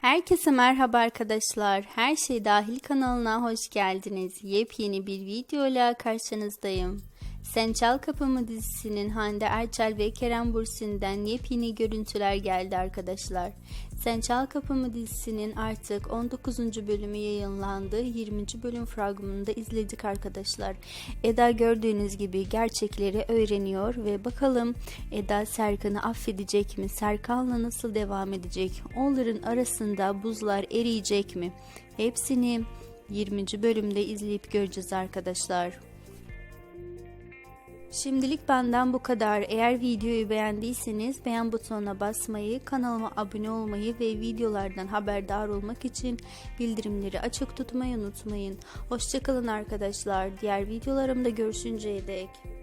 Herkese merhaba arkadaşlar. Her şey dahil kanalına hoş geldiniz. Yepyeni bir videoyla karşınızdayım. Sen Çal Kapımı dizisinin Hande Erçel ve Kerem Bürsin'den yepyeni görüntüler geldi arkadaşlar. Sen Çal Kapımı dizisinin artık 19. bölümü yayınlandı. 20. bölüm fragmanında izledik arkadaşlar. Eda gördüğünüz gibi gerçekleri öğreniyor ve bakalım Eda Serkan'ı affedecek mi? Serkan'la nasıl devam edecek? Onların arasında buzlar eriyecek mi? Hepsini 20. bölümde izleyip göreceğiz arkadaşlar. Şimdilik benden bu kadar. Eğer videoyu beğendiyseniz beğen butonuna basmayı, kanalıma abone olmayı ve videolardan haberdar olmak için bildirimleri açık tutmayı unutmayın. Hoşçakalın arkadaşlar. Diğer videolarımda görüşünceye dek.